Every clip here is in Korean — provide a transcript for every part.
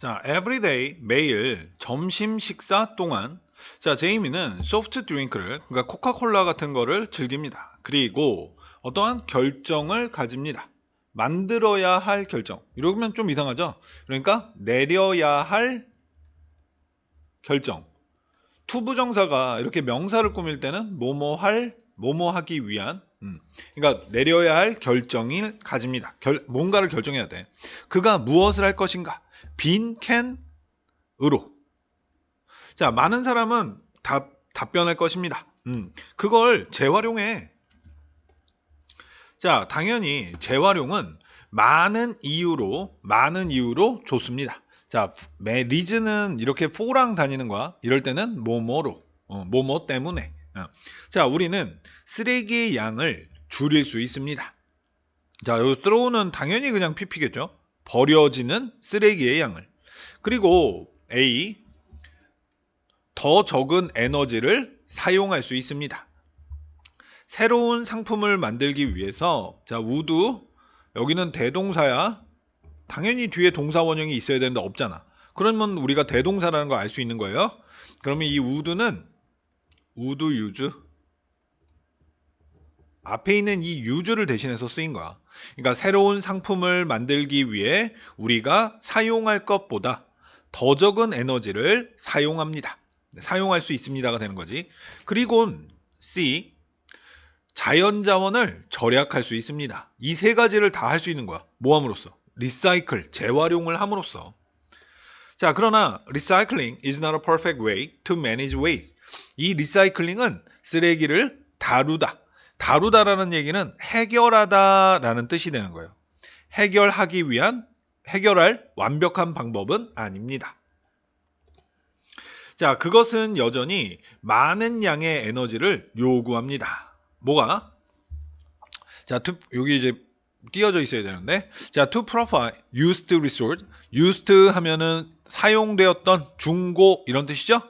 자, everyday 매일 점심 식사 동안 자, 제이미는 소프트 드링크를 그러니까 코카콜라 같은 거를 즐깁니다. 그리고 어떠한 결정을 가집니다. 만들어야 할 결정. 이러면 좀 이상하죠? 그러니까 내려야 할 결정. 투부정사가 이렇게 명사를 꾸밀 때는 뭐뭐 할, 뭐뭐 하기 위한 음. 그러니까 내려야 할 결정을 가집니다. 결- 뭔가를 결정해야 돼. 그가 무엇을 할 것인가? 빈 캔으로. 자, 많은 사람은 답, 답변할 것입니다. 음, 그걸 재활용해. 자, 당연히 재활용은 많은 이유로, 많은 이유로 좋습니다. 자, 매 리즈는 이렇게 포랑 다니는 거야. 이럴 때는 뭐뭐로, 어, 뭐뭐 때문에. 어. 자, 우리는 쓰레기의 양을 줄일 수 있습니다. 자, 여기 throw는 당연히 그냥 pp겠죠. 버려지는 쓰레기의 양을. 그리고 A 더 적은 에너지를 사용할 수 있습니다. 새로운 상품을 만들기 위해서 자 우드 여기는 대동사야. 당연히 뒤에 동사 원형이 있어야 되는데 없잖아. 그러면 우리가 대동사라는 걸 알 수 있는 거예요. 그러면 이 우드는 우드 유즈 앞에 있는 이 유즈를 대신해서 쓰인 거야. 그러니까 새로운 상품을 만들기 위해 우리가 사용할 것보다 더 적은 에너지를 사용합니다. 사용할 수 있습니다가 되는 거지. 그리고 C 자연 자원을 절약할 수 있습니다. 이 세 가지를 다 할 수 있는 거야. 뭐 함으로써? 리사이클, 재활용을 함으로써. 자, 그러나 recycling is not a perfect way to manage waste. 이 리사이클링은 쓰레기를 다루다. 다루다라는 얘기는 해결하다라는 뜻이 되는 거예요. 해결하기 위한 해결할 완벽한 방법은 아닙니다. 자, 그것은 여전히 많은 양의 에너지를 요구합니다. 뭐가? 자, to, 여기 이제 띄어져 있어야 되는데, 자, to provide used resource, used 하면은 사용되었던 중고 이런 뜻이죠?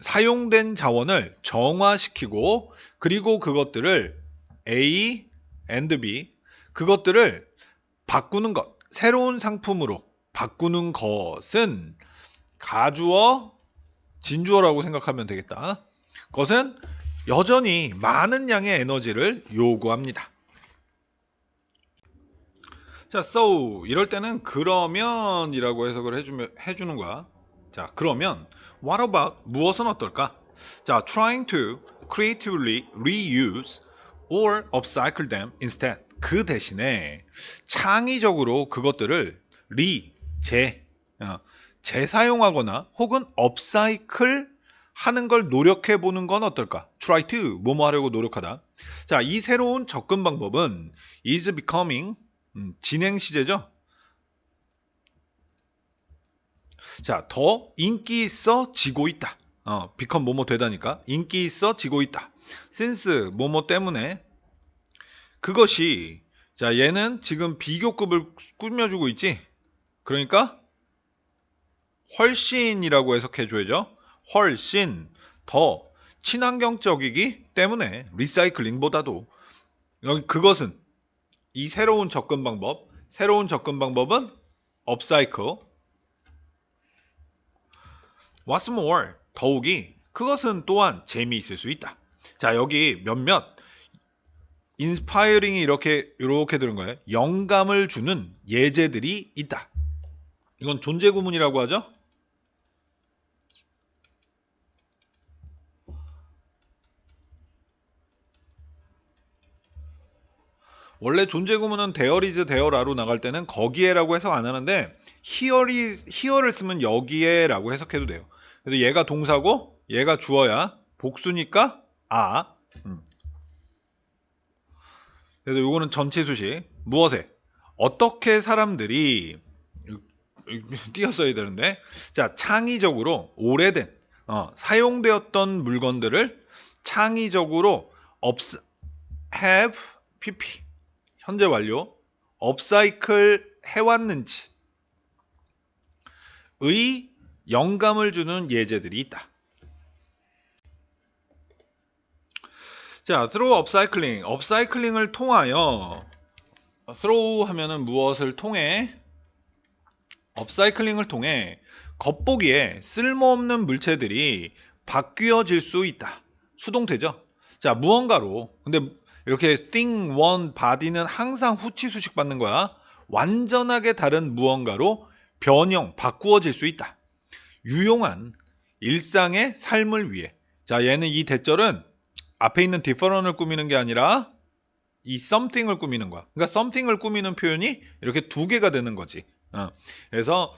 사용된 자원을 정화시키고 그리고 그것들을 A and B 그것들을 바꾸는 것 새로운 상품으로 바꾸는 것은 가주어 진주어라고 생각하면 되겠다. 그것은 여전히 많은 양의 에너지를 요구합니다. 자, so 이럴 때는 그러면이라고 해석을 해주면 해주는 거야. 자, 그러면 what about 무엇은 어떨까? 자, trying to creatively reuse or upcycle them instead. 그 대신에 창의적으로 그것들을 리, 재, 어, 재사용하거나 혹은 upcycle 하는 걸 노력해 보는 건 어떨까? try to 뭐뭐 하려고 노력하다. 자, 이 새로운 접근 방법은 is becoming 음, 진행 시제죠. 자, 더 인기 있어 지고 있다. 어, become 뭐뭐 되다니까 인기 있어 지고 있다. since 뭐뭐 때문에 그것이 자 얘는 지금 비교급을 꾸며주고 있지. 그러니까 훨씬이라고 해석해 줘야죠. 훨씬 더 친환경적이기 때문에 리사이클링보다도 그것은 이 새로운 접근 방법, 새로운 접근 방법은 업사이클. What's more, 더욱이 그것은 또한 재미있을 수 있다. 자, 여기 몇몇 인스파이링이 이렇게 이렇게 들은 거예요. 영감을 주는 예제들이 있다. 이건 존재 구문이라고 하죠. 원래 존재 구문은 데어리즈 데어라로 나갈 때는 거기에라고 해석 안 하는데 히어리 히어를 쓰면 여기에라고 해석해도 돼요. 그래서 얘가 동사고 얘가 주어야 복수니까 아. 음. 그래서 요거는 전체 수식 무엇에 어떻게 사람들이 띄었어야 되는데 자 창의적으로 오래된 어, 사용되었던 물건들을 창의적으로 업스 have pp 현재 완료 업사이클 해왔는지 의 영감을 주는 예제들이 있다. 자, through upcycling, upcycling을 통하여 through 하면은 무엇을 통해 업사이클링을 통해 겉보기에 쓸모없는 물체들이 바뀌어질 수 있다. 수동태죠. 자, 무언가로. 근데 이렇게 thing, one, body는 항상 후치 수식 받는 거야. 완전하게 다른 무언가로 변형, 바꾸어질 수 있다. 유용한 일상의 삶을 위해. 자, 얘는 이 대절은 앞에 있는 different을 꾸미는 게 아니라 이 something을 꾸미는 거야. 그러니까 something을 꾸미는 표현이 이렇게 두 개가 되는 거지. 어. 그래서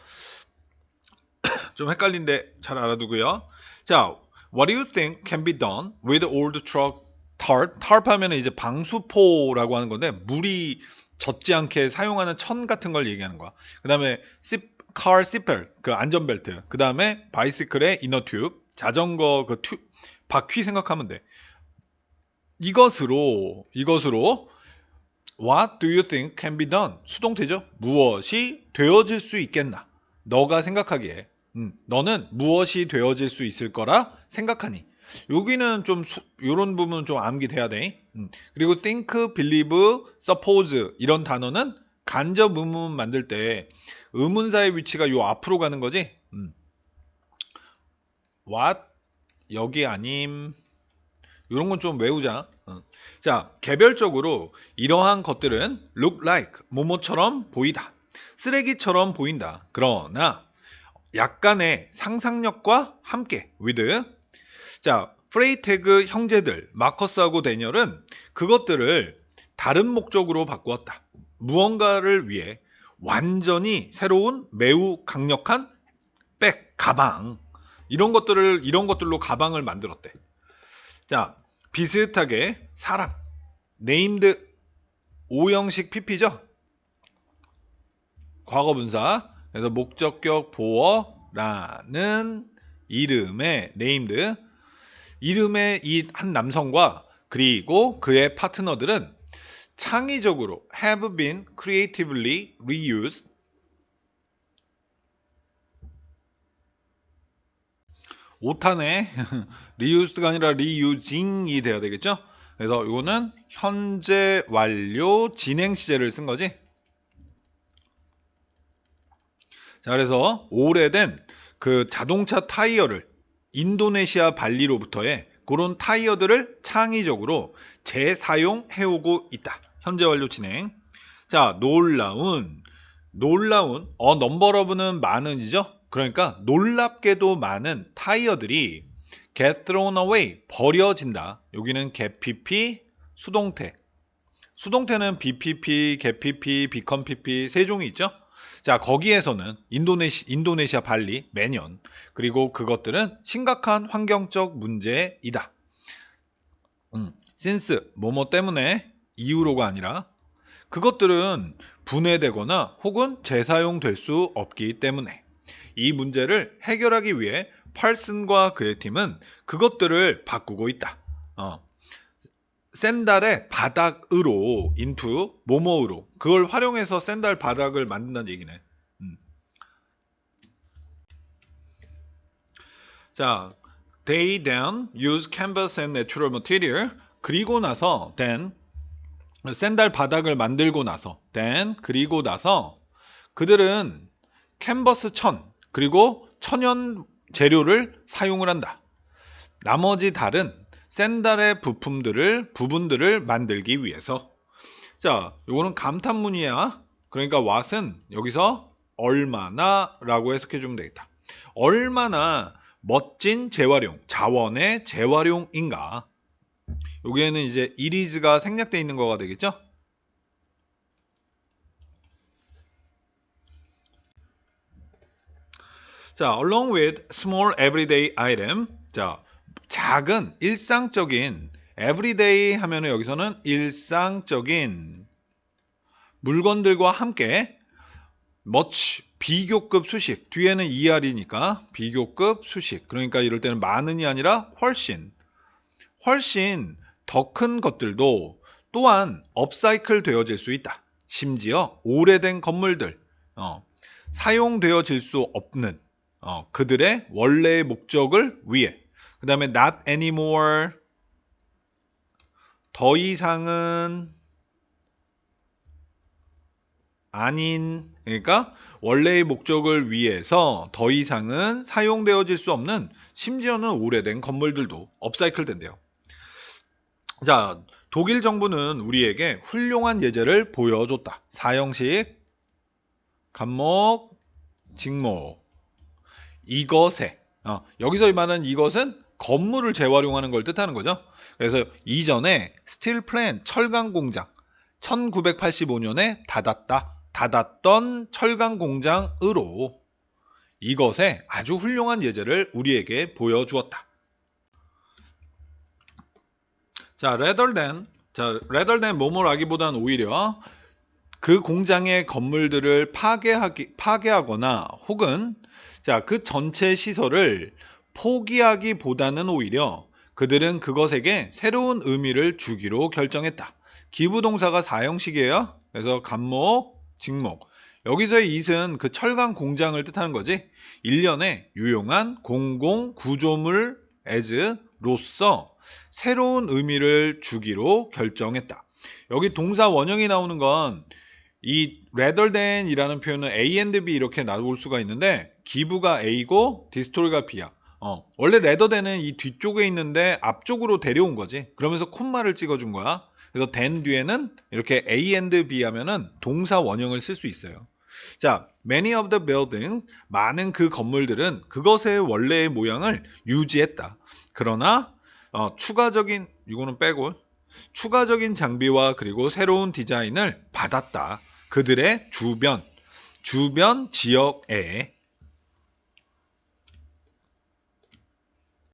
좀 헷갈린데 잘 알아두고요. 자, what do you think can be done with old truck tarp? tarp 하면 이제 방수포라고 하는 건데 물이 젖지 않게 사용하는 천 같은 걸 얘기하는 거야. 그 다음에 car seatbelt, 그 안전벨트. 그 다음에 바이시클의 이너 튜브, 자전거 그 튜, 바퀴 생각하면 돼. 이것으로 이것으로 What do you think can be done? 수동태죠. 무엇이 되어질 수 있겠나? 너가 생각하기에 음, 너는 무엇이 되어질 수 있을 거라 생각하니. 여기는 좀 수, 이런 부분은 좀 암기돼야 돼. 음, 그리고 think, believe, suppose 이런 단어는 간접 의문 만들 때 의문사의 위치가 요 앞으로 가는 거지. 음. what 여기 아님. 이런 건 좀 외우자. 어. 자, 개별적으로 이러한 것들은 look like 뭐뭐처럼 보이다. 쓰레기처럼 보인다. 그러나 약간의 상상력과 함께 with 자, 프레이태그 형제들 마커스하고 데니얼은 그것들을 다른 목적으로 바꾸었다. 무언가를 위해 완전히 새로운 매우 강력한 백 가방 이런 것들을 이런 것들로 가방을 만들었대. 자, 비슷하게 사람, 네임드 오형식 PP죠? 과거분사. 그래서 목적격 보어라는 이름의 네임드 이름의 이 한 남성과 그리고 그의 파트너들은 창의적으로 have been creatively reused 오탄에 리유스가 아니라 리유징이 돼야 되겠죠? 그래서 이거는 현재 완료 진행 시제를 쓴 거지. 자, 그래서 오래된 그 자동차 타이어를 인도네시아 발리로부터의 그런 타이어들을 창의적으로 재사용해오고 있다. 현재 완료 진행. 자, 놀라운 놀라운 어 넘버러브는 많은이죠. 그러니까 놀랍게도 많은 타이어들이 get thrown away 버려진다. 여기는 get pp 수동태. 수동태는 bpp, get pp, become pp 세 종이 있죠. 자 거기에서는 인도네시, 인도네시아 발리 매년 그리고 그것들은 심각한 환경적 문제이다. 음, since 뭐뭐 때문에 이유로가 아니라 그것들은 분해되거나 혹은 재사용될 수 없기 때문에 이 문제를 해결하기 위해 팔슨과 그의 팀은 그것들을 바꾸고 있다. 어. 샌달의 바닥으로 인투 모모으로 그걸 활용해서 샌달 바닥을 만든다는 얘기네. 음. 자, they then use canvas and natural material 그리고 나서 then 샌달 바닥을 만들고 나서 then 그리고 나서 그들은 캔버스 천 그리고 천연 재료를 사용을 한다. 나머지 다른 샌달의 부품들을 부분들을 만들기 위해서 자, 요거는 감탄문이야. 그러니까 what은 여기서 얼마나 라고 해석해 주면 되겠다. 얼마나 멋진 재활용, 자원의 재활용인가. 여기에는 이제 이리즈가 생략되어 있는 거가 되겠죠? 자, along with small everyday item. 자, 작은 일상적인 everyday 하면은 여기서는 일상적인 물건들과 함께 much 비교급 수식 뒤에는 ER이니까 비교급 수식 그러니까 이럴 때는 많은이 아니라 훨씬 훨씬 더 큰 것들도 또한 업사이클 되어질 수 있다. 심지어 오래된 건물들 어, 사용되어질 수 없는 어, 그들의 원래의 목적을 위해. 그 다음에 not anymore. 더 이상은 아닌 그러니까 원래의 목적을 위해서 더 이상은 사용되어질 수 없는 심지어는 오래된 건물들도 업사이클 된대요. 자, 독일 정부는 우리에게 훌륭한 예제를 보여줬다. 사형식, 감목, 직목. 이것에 어, 여기서 말하는 이것은 건물을 재활용하는 걸 뜻하는 거죠. 그래서 이전에 스틸 플랜 철강 공장 1985년에 닫았다. 닫았던 철강 공장으로 이것에 아주 훌륭한 예제를 우리에게 보여주었다. 자, rather than 자, rather than 뭐뭐라기보다는 오히려 그 공장의 건물들을 파괴하기 파괴하거나 혹은 자, 그 전체 시설을 포기하기보다는 오히려 그들은 그것에게 새로운 의미를 주기로 결정했다. 기부동사가 사형식이에요. 그래서 간목, 직목. 여기서의 it은 그 철강 공장을 뜻하는 거지. 1년에 유용한 공공 구조물 as로서 새로운 의미를 주기로 결정했다. 여기 동사 원형이 나오는 건 이 rather than이라는 표현은 A and B 이렇게 나올 수가 있는데 기부가 A고 디스토리가 B야. 어, 원래 than은 이 뒤쪽에 있는데 앞쪽으로 데려온 거지. 그러면서 콤마를 찍어준 거야. 그래서 then 뒤에는 이렇게 A and B 하면은 동사 원형을 쓸 수 있어요. 자, many of the buildings 많은 그 건물들은 그것의 원래의 모양을 유지했다. 그러나 어, 추가적인 이거는 빼고 추가적인 장비와 그리고 새로운 디자인을 받았다. 그들의 주변 주변 지역에